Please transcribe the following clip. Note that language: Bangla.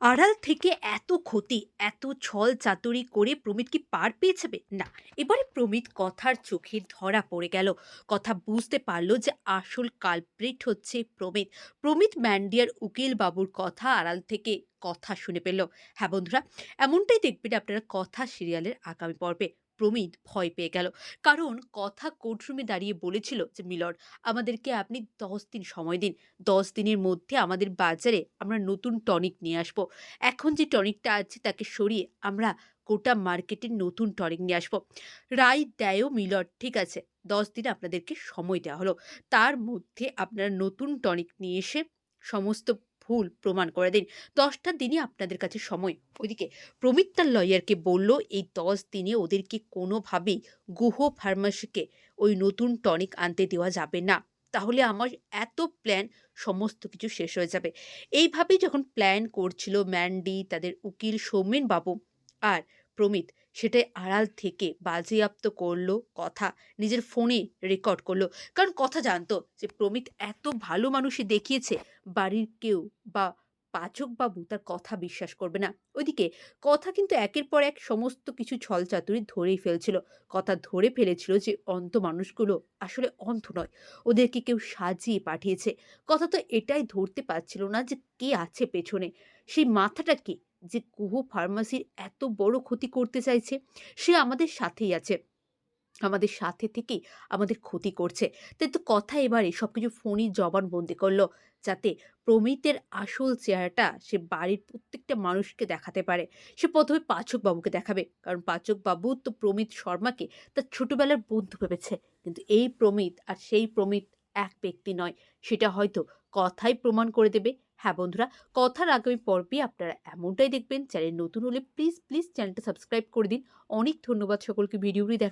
আড়াল থেকে এত ক্ষতি, এত ছল চাতুরি করে প্রমিত কি পার পেয়ে যাবে? না। এবারে প্রমিত কথার চোখে ধরা পড়ে গেল। কথা বুঝতে পারল যে আসল কালপ্রিট হচ্ছে প্রমিত। প্রমিত ম্যান্ডিয়ার উকিল বাবুর কথা আড়াল থেকে কথা শুনে পেল। হ্যাঁ বন্ধুরা, এমনটাই দেখবেন আপনারা কথা সিরিয়ালের আগামী পর্বে। প্রমিত ভয় পেয়ে গেল। কারণ কথা কোর্টরুমে দাঁড়িয়ে বলেছিল যে মিলর্ড আমাদেরকে আপনি ১০ দিন সময় দিন। ১০ দিনের মধ্যে আমাদের বাজারে আমরা নতুন টনিক নিয়ে আসব। এখন যে টনিকটা আছে তাকে সরিয়ে আমরা গোটা মার্কেটে নতুন টনিক নিয়ে আসব। রায় দেয়ও মিলর্ড ঠিক আছে ১০ দিন আপনাদেরকে সময় দেওয়া হলো। তার মধ্যে আপনারা নতুন টনিক নিয়ে এসে সমস্ত ভুল প্রমাণ করে দিন। ১০ টা দিনই আপনাদের কাছে সময়। ওইদিকে প্রমিত্তার লয়ারকে বলল এই ১০ দিনে ওদেরকে কোনোভাবেই গুহ ফার্মাসিকে ওই নতুন টনিক আনতে দেওয়া যাবে না। তাহলে আমার এত প্ল্যান সমস্ত কিছু শেষ হয়ে যাবে। এইভাবেই যখন প্ল্যান করছিল ম্যান্ডি, তাদের উকিল সৌমেন বাবু আর প্রমিত সেটাই আড়াল থেকে বাজেয়াপ্ত করল কথা। নিজের ফোনে রেকর্ড করল। কারণ কথা জানতো যে প্রমিত এত ভালো মানুষই দেখিয়েছে, বাড়ির কেউ বা পাচকবাবু তার কথা বিশ্বাস করবে না। ওইদিকে কথা কিন্তু একের পর এক সমস্ত কিছু ছলচাতুরি ধরেই ফেলছিল। কথা ধরে ফেলেছিল যে অন্ধ মানুষগুলো আসলে অন্ধ নয়। ওদেরকে কেউ সাজিয়ে পাঠিয়েছে। কথা তো এটাই ধরতে পারছিল না যে কে আছে পেছনে। সেই মাথাটা কে? যে কুহ ফার্মাসির এত বড় ক্ষতি করতে চাইছে। সে আমাদের সাথেই আছে। আমাদের সাথে থেকেই আমাদের ক্ষতি করছে। তাই তো কথা এবারে সবকিছু ফোনেই জবানবন্দি করল, যাতে প্রমিতের আসল চেহারাটা সে বাড়ির প্রত্যেকটা মানুষকে দেখাতে পারে। সে ১ম এ পাচকবাবুকে দেখাবে। কারণ পাচকবাবু তো প্রমিত শর্মাকে তার ছোটবেলার বন্ধু ভেবেছে। কিন্তু এই প্রমিত আর সেই প্রমিত এক ব্যক্তি নয়। সেটা হয়তো কথাই প্রমাণ করে দেবে। হ্যাঁ বন্ধুরা, কথার আগামী পর্বে আপনারা এমনটাই দেখবেন। চ্যানেল নতুন হলে প্লিজ, প্লিজ চ্যানেলটা সাবস্ক্রাইব করে দিন। অনেক ধন্যবাদ সকলকে ভিডিওটি দেখার